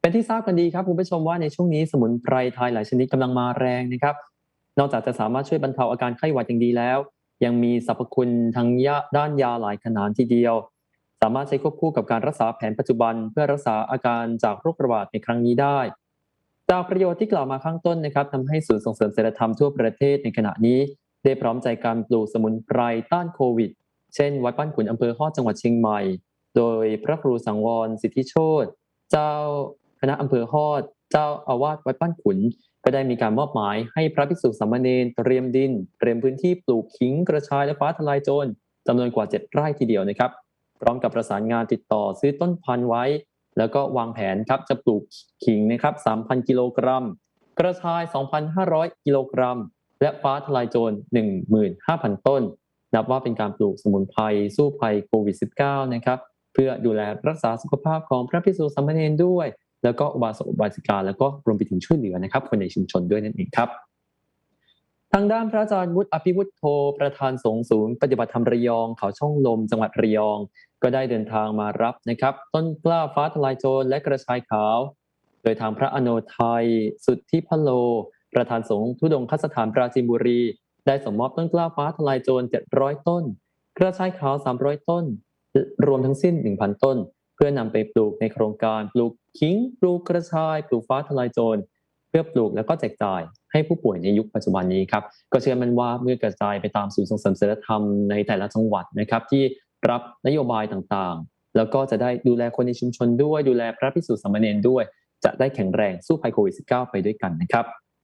เป็นที่ทราบกันดีครับคุณผู้ชมว่าในช่วงนี้สมุนไพรไทยหลายชนิดกำลังมาแรงนะครับ นอกจากจะสามารถช่วยบรรเทาอาการไข้หวัดอย่างดีแล้ว ยังมีสรรพคุณทางยาด้านยาหลายขนาดทีเดียว สามารถใช้ควบคู่กับการรักษาแผนปัจจุบัน เพื่อรักษาอาการจากโรคระบาดในครั้งนี้ได้ จากประโยชน์ที่กล่าวมาข้างต้นนะครับทำให้ศูนย์ส่งเสริมศิลธรรมทั่วประเทศในขณะนี้ ได้พร้อมใจการปลูกสมุนไพรต้านโควิด เช่น วัดบ้านขุนอำเภอฮอดจังหวัดเชียงใหม่ โดยพระครูสังวรสิทธิโชตเจ้า คณะอำเภอฮอด เจ้าอาวาสวัดบ้านขุน ก็ได้มีการมอบหมายให้พระภิกษุสามเณรเตรียมดิน เตรียมพื้นที่ปลูกขิงกระชายและฟ้าทลายโจรจำนวนกว่า 7 ไร่ทีเดียวนะครับ พร้อมกับประสานงานติดต่อซื้อต้นพันธุ์ไว้ แล้วก็วางแผนครับจะปลูกขิงนะครับ 3,000 กิโลกรัม กระชาย 2,500 กิโลกรัม และฟ้าทลายโจร 15,000 ต้น นับว่าเป็นการปลูกสมุนไพรสู้ภัยโควิด -19 นะครับ เพื่อดูแลรักษาสุขภาพของพระภิกษุสามเณรด้วย แล้วก็อุบาสกอุบาสิกาแล้วก็รวมไปถึงช่วยเหลือนะครับคนในชุมชนด้วยนั่นเองครับ ทางด้านพระอาจารย์วุฒิอภิวุฒโธประธานสงฆ์ศูนย์ปฏิบัติธรรมระยองเขาช่องลมจังหวัดระยอง ก็ได้เดินทางมารับนะครับ ต้นกล้าฟ้าทลายโจรและกระชายขาว โดยทางพระอโนไทยสุทธิพโล ประธานสงฆ์ทุดงคสถานปราจีนบุรี ได้สมมอบต้นกล้าฟ้าทลายโจร700 ต้น กระชายขาว 300 ต้น รวมทั้งสิ้น 1,000 ต้น พื่อนำไปปลูกในโครงการปลูกขิงปลูกกระชายปลูกฟ้าทลายโจรเพื่อปลูกแล้วก็แจกจ่ายให้ผู้ป่วยในยุคปัจจุบันนี้ครับก็เชื่อมันว่าเมื่อกระจายไปตามศูนย์ส่งเสริมศิลธรรมในแต่ละจังหวัดนะครับที่รับนโยบายต่างๆ แล้วก็จะได้ดูแลคนในชุมชนด้วยดูแลพระภิกษุสามเณรด้วย จะได้แข็งแรงสู้ภัยโควิด -19 ไปด้วยกันนะครับ